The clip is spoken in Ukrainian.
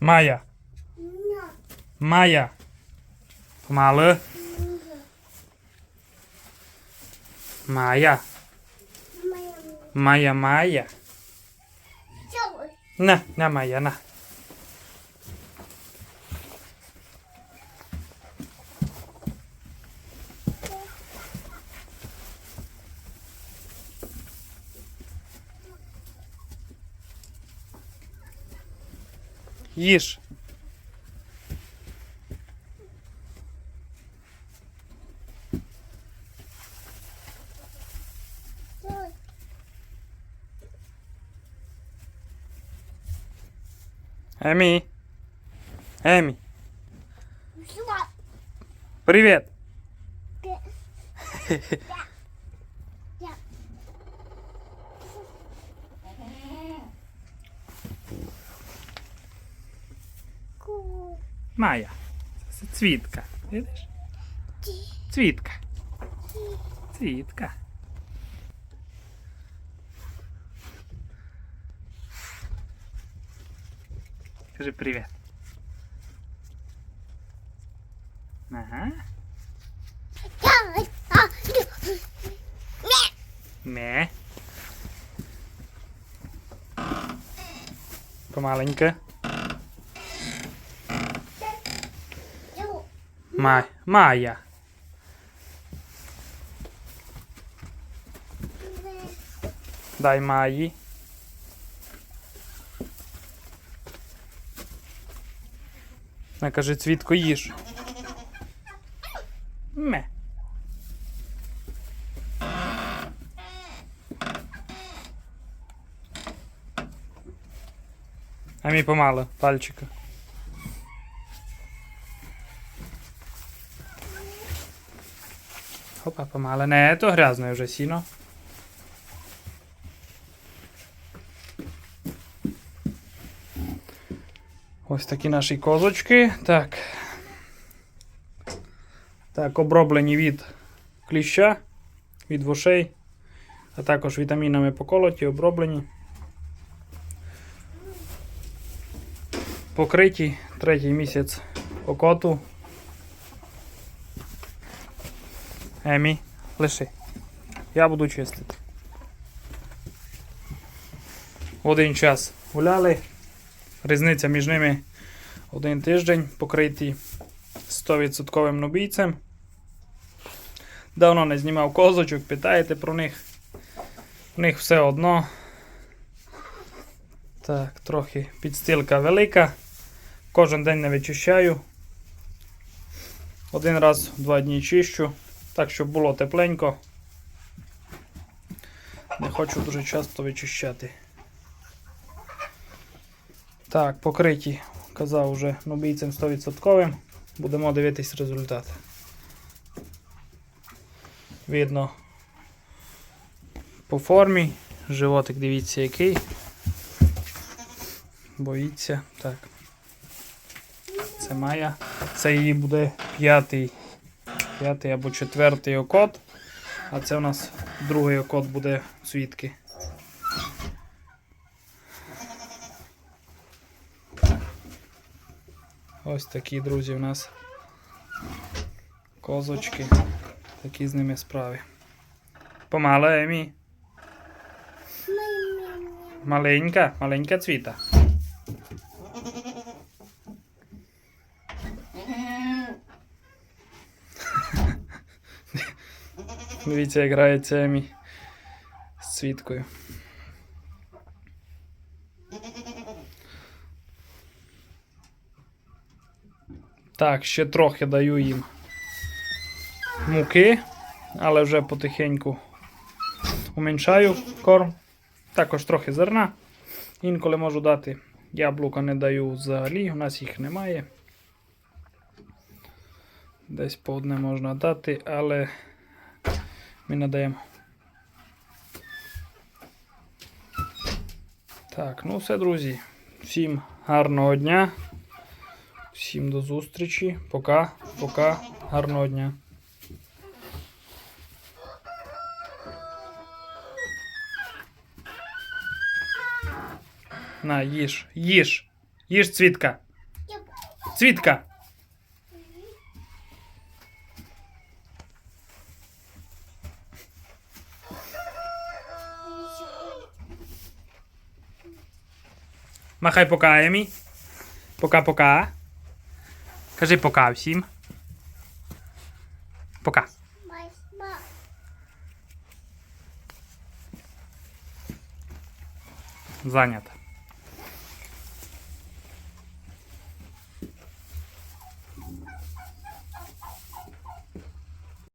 Майя. Майя. Помалу. Майя. Майя, Майя. На, на, Майя, на. Їж. Емі. Емі. Привіт. Майя. Це цвітка. Видиш? Цвітка. Цвітка. Скажи привіт. Ага. Не. Помаленько. Май. Майя. Дай Майї. На, кажи, цвітко їж. Ме. А мій помало, пальчика. Опа, помало. Не, то грязне вже сіно. Ось такі наші козочки. Так. Так, оброблені від кліща, від вушей, а також вітамінами поколоті, оброблені. Покриті третій місяць окоту. Емі, лиши. Я буду чистити. Один час гуляли. Різниця між ними один тиждень покриті 100% нубійцем. Давно не знімав козочок, питаєте про них. У них все одно. Так, трохи підстилка велика. Кожен день не вичищаю. Один раз в два дні чищу, так щоб було тепленько. Не хочу дуже часто вичищати. Так, покриті, казав вже нубійцем 100%. Будемо дивитись результат. Видно по формі. Животик, дивіться, який. Боїться. Так. Це Майя. Це її буде п'ятий, п'ятий або четвертий окот. А це у нас другий окот буде цвітки. Ось такі, друзі, у нас козочки. Такі з ними справи. Помала, Емі. Маленька, маленька цвіта. Дивіться, як грається Емі з цвіткою. Так, ще трохи даю їм муки, але вже потихеньку уменьшаю корм. Також трохи зерна. Інколи можу дати яблука не даю взагалі, у нас їх немає. Десь по одне можна дати, але ми надаємо. Так, ну все, друзі. Всім гарного дня. Всім до зустрічі. Пока, пока, гарного дня. На, їж, їж, їж, цвітка. Цвітка. Махай пока, Емі. Пока-пока. Кажи пока всім. Пока. Занято.